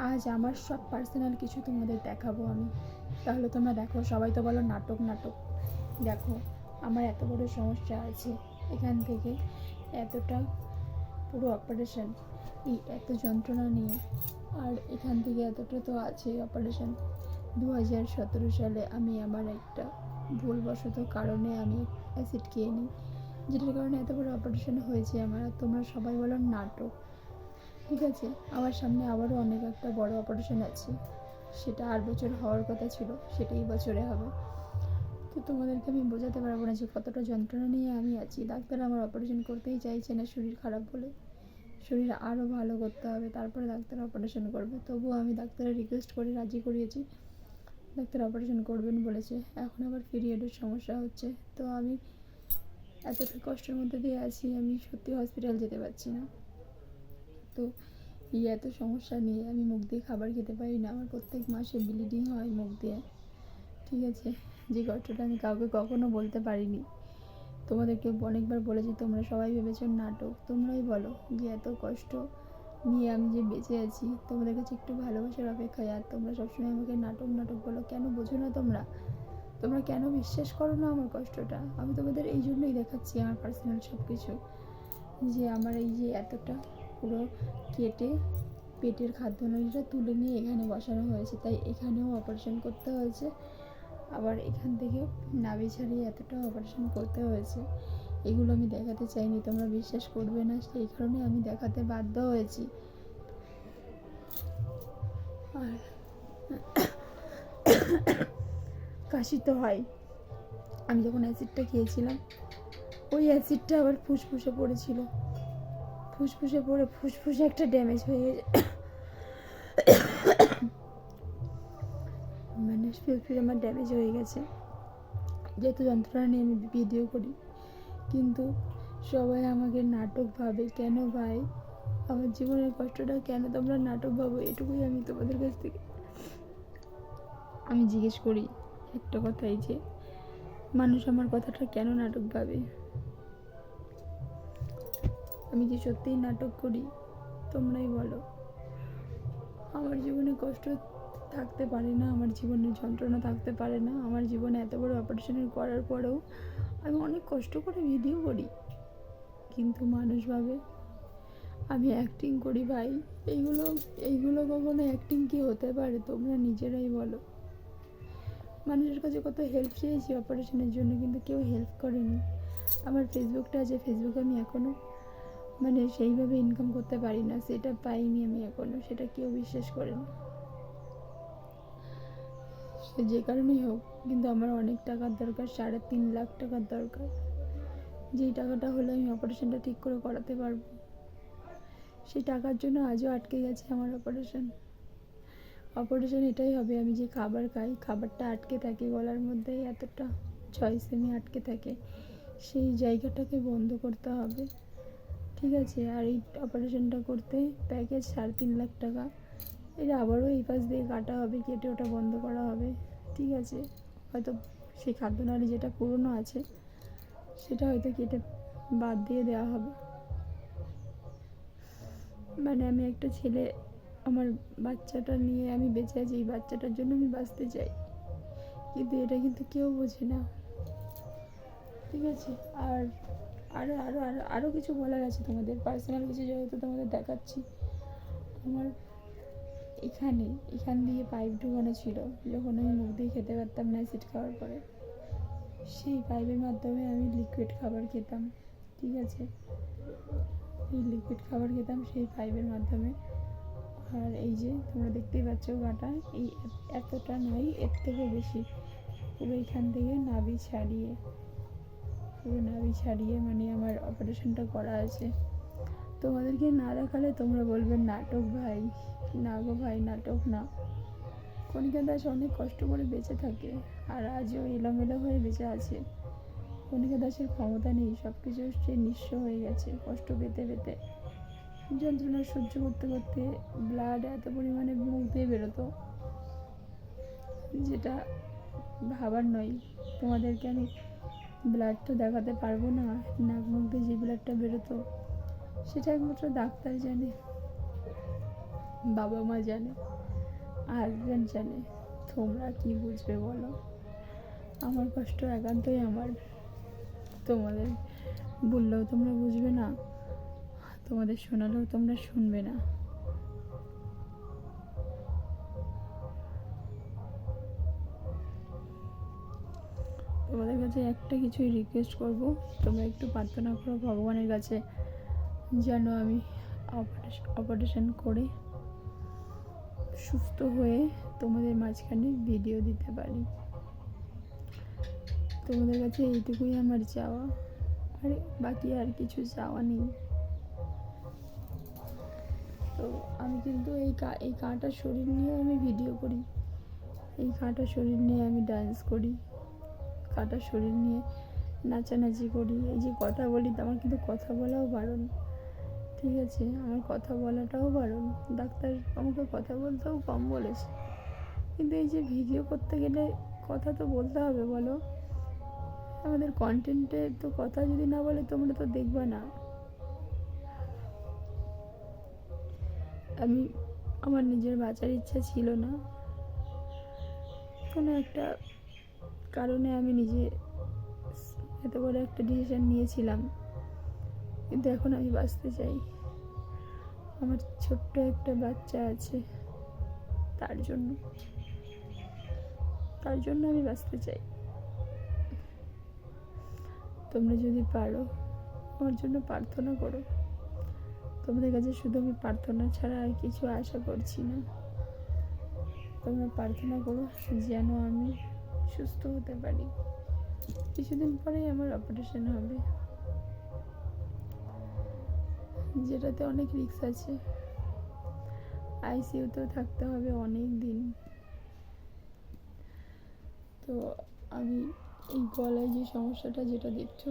আজ আমার সব পার্সোনাল কিছু তোমাদের দেখাবো আমি। তাহলে তোমরা দেখো, সবাই তো বলো নাটক নাটক। দেখো, আমার এত বড় সমস্যা আছে। এখান থেকে এতটা পুরো অপারেশন এই এত যন্ত্রণা নিয়ে। আর এখান থেকে এতটা তো আছে অপারেশন দু হাজার সতেরো সালে আমি আমার একটা ভুলবশত কারণে আমি অ্যাসিড খেয়ে নিই। যেটার কারণে এত বড় অপারেশন হয়েছে আমার। তোমরা সবাই বলো নাটক। ঠিক আছে, আমার সামনে আবারও অনেক একটা বড় অপারেশন আছে। সেটা আট বছর হওয়ার কথা ছিল সেটা এই বছরে হবে। তো তোমাদেরকে আমি বোঝাতে পারব না যে কতটা যন্ত্রণা নিয়ে আমি আছি। ডাক্তার আমার অপারেশন করতেই চাইছে না শরীর খারাপ বলে। শরীর আরও ভালো করতে হবে, তারপরে ডাক্তার অপারেশন করবে। তবুও আমি ডাক্তারের রিকোয়েস্ট করে রাজি করিয়েছি। ডাক্তার অপারেশন করবেন বলেছে। এখন আবার পিরিয়ডের সমস্যা হচ্ছে। তো আমি এতটা কষ্টের মধ্যে দিয়ে আছি, আমি সত্যি হসপিটাল যেতে পারছি না। তো এই এত সমস্যা নিয়ে আমি মুখ দিয়ে খাবার খেতে পারি না। আমার প্রত্যেক মাসে ব্লিডিং হয় মুখ দিয়ে। ঠিক আছে? যে কষ্টটা আমি কাউকে কখনো বলতে পারিনি। তোমাদেরকে অনেকবার বলেছি, তোমরা সবাই ভেবেছো নাটক। তোমরাই বলো যে এত কষ্ট নিয়ে আমি যে বেঁচে আছি, তোমাদের কাছে একটু ভালোবাসার অপেক্ষায়। আর তোমরা সবসময় আমাকে নাটক নাটক বলো। কেন বোঝো না তোমরা? তোমরা কেন বিশ্বাস করো না আমার কষ্টটা? আমি তোমাদের এই জন্যই দেখাচ্ছি আমার পার্সোনাল সব কিছু যে আমার এই যে এতটা পুরো কেটে পেটের খাদ্য খাদ্যনালীটা তুলে নিয়ে এখানে বসানো হয়েছে। তাই এখানেও অপারেশন করতে হয়েছে। আবার এখান থেকে নাভি ছাড়িয়ে এতটা অপারেশন করতে হয়েছে। এগুলো আমি দেখাতে চাইনি, তোমরা বিশ্বাস করবে না, সেই কারণে আমি দেখাতে বাধ্য হয়েছি। আর কাশি তো হয়। আমি যখন অ্যাসিডটা খেয়েছিলাম, ওই অ্যাসিডটা আবার ফুসফুসে পড়েছিল। ফুসফুসে পড়ে ফুসফুসে একটা ড্যামেজ হয়ে গেছে। মানে ফুসফুসে আমার ড্যামেজ হয়ে গেছে। যেহেতু যন্ত্রণা নিয়ে আমি ভিডিও করি, কিন্তু সবাই আমাকে নাটক ভাবে, কেন ভাই? আমার জীবনের কষ্টটা কেন তোমরা নাটক ভাবো? এটুকুই আমি তোমাদের কাছ থেকে। আমি জিজ্ঞেস করি একটা কথাই যে, মানুষ আমার কথাটা কেন নাটক ভাবে? আমি কি সত্যিই নাটক করি? তোমরাই বলো। আমার জীবনে কষ্ট থাকতে পারে না, আমার জীবনে যন্ত্রণা থাকতে পারে না, আমার জীবনে এত বড় অপারেশনের করার পরেও আমি অনেক কষ্ট করে ভিডিও করি। কিন্তু মানুষ ভাবে, আমি অ্যাক্টিং করি ভাই। এইগুলো এইগুলো কখনো অ্যাক্টিং কি হতে পারে? তোমরা নিজেরাই বলো। মানুষের কাছে কত হেল্প চেয়েছি অপারেশনের জন্য, কিন্তু কেউ হেল্প করেনি। আমার ফেসবুকটা আছে ফেসবুকে আমি এখনও মানে সেইভাবে ইনকাম করতে পারি না, সেটা পাইনি আমি এখনও সেটা কেউ বিশ্বাস করে না। সে যে কারণেই হোক, কিন্তু আমার অনেক টাকার দরকার, সাড়ে তিন লাখ টাকার দরকার। যেই টাকাটা হলে আমি অপারেশনটা ঠিক করে করাতে পারব। সেই টাকার জন্য আজও আটকে গেছে আমার অপারেশন অপারেশন এটাই হবে, আমি যে খাবার খাই, খাবারটা আটকে থাকে গলার মধ্যে, এতটা ছয় সেমি আটকে থাকে, সেই জায়গাটাকে বন্ধ করতে হবে। ঠিক আছে, আর এই অপারেশনটা করতে প্যাকেজ সাড়ে তিন লাখ টাকা। এটা আবারও এই পাশ দিয়ে কাটা হবে, কেটে ওটা বন্ধ করা হবে, ঠিক আছে। হয়তো সেই খাদ্য খাদ্যনালী যেটা পুরনো আছে, সেটা হয়তো কেটে বাদ দিয়ে দেওয়া হবে। মানে আমি একটা ছেলে, আমার বাচ্চাটা নিয়ে আমি বেঁচে আছি, এই বাচ্চাটার জন্য আমি বাঁচতে চাই। কিন্তু এটা কিন্তু কেউ বোঝে না। ঠিক আছে, আর আরও আরও আরও আরও কিছু বলার আছে তোমাদের। পার্সোনাল কিছু যেহেতু তোমাদের দেখাচ্ছি, আমার এখানে, এখান দিয়ে পাইপ ঢুকানো ছিল। যখন আমি মুখ দিয়ে খেতে পারতাম না অ্যাসিড খাওয়ার পরে। সেই পাইপের মাধ্যমে আমি লিকুইড খাবার খেতাম, ঠিক আছে? এই লিকুইড খাবার খেতাম সেই পাইপের মাধ্যমে। আর এই যে, তোমরা দেখতেই পাচ্ছ গাটা, এই এতটা নয়, এর থেকে বেশি। পুরো এখান থেকে নাভি ছাড়িয়ে। পুরো নাভি ছাড়িয়ে মানে আমার অপারেশনটা করা আছে। তোমাদেরকে না দেখালে তোমরা বলবে, নাটক ভাই, না গো ভাই, নাটক না। কণিকা দাস অনেক কষ্ট করে বেঁচে থাকে আর আজও এলোমেলো হয়ে বেঁচে আছে। কণিকা দাসের ক্ষমতা নেই সব কিছু সে নিঃস্ব হয়ে গেছে কষ্ট পেতে পেতে। যন্ত্রণা সহ্য করতে করতে ব্লাড এত পরিমাণে মুখ দিয়ে বেরোতো, যেটা ভাবার নয়। তোমাদেরকে আমি ব্লাড তো দেখাতে পারব না, নাক মুখ দিয়ে যে ব্লাডটা বেরোতো, সেটা একমাত্র ডাক্তার জানে, বাবা মা জানে হাজব্যান্ড জানে, তোমরা কি বুঝবে বলো? আমার কষ্ট একান্তই আমার, তোমাদের বললেও তোমরা বুঝবে না, তোমাদের শোনালেও তোমরা শুনবে না। তোমাদের কাছে একটা কিছুই রিকোয়েস্ট করব। তোমরা একটু প্রার্থনা করো ভগবানের কাছে, যেন আমি অপারেশন করে সুস্থ হয়ে তোমাদের মাঝখানে ভিডিও দিতে পারি। তোমাদের কাছে এইটুকুই আমার চাওয়া। আর, বাকি আর কিছু চাওয়া নেই। তো আমি কিন্তু এই কা, এই কাঁটা শরীর নিয়ে আমি ভিডিও করি। এই কাঁটা শরীর নিয়ে আমি ডান্স করি। কাটা শরীর নিয়ে নাচানাচি করি। এই যে কথা বলি আমার কিন্তু কথা বলাও বারণ। ঠিক আছে, আমার কথা বলাটাও বারণ। ডাক্তার আমাকে কথা বলতেও কম বলেছে। কিন্তু এই যে ভিডিও করতে গেলে কথা তো বলতে হবে, বলো। আমাদের কন্টেন্টে তো কথা যদি না বলে, তোমরা তো দেখবে না। আমি, আমার নিজের বাঁচার ইচ্ছা ছিল না। কোনো একটা কারণে আমি নিজে এত বড় একটা ডিসিশন নিয়েছিলাম। কিন্তু এখন আমি বাঁচতে চাই। আমার ছোট্ট একটা বাচ্চা আছে, তার জন্য। তার জন্য আমি বাঁচতে চাই। তোমরা যদি পারো, আমার জন্য প্রার্থনা করো। তোমাদের কাছে শুধু আমি প্রার্থনা ছাড়া আর কিছু আশা করছি না। তোমরা প্রার্থনা করো, যেন আমি সুস্থ হতে পারি। কিছুদিন পরেই আমার অপারেশন হবে। যেটাতে অনেক রিস্ক আছে। আইসিইউতেও থাকতে হবে অনেক দিন তো আমি এই গলায় যে সমস্যাটা, যেটা দেখছ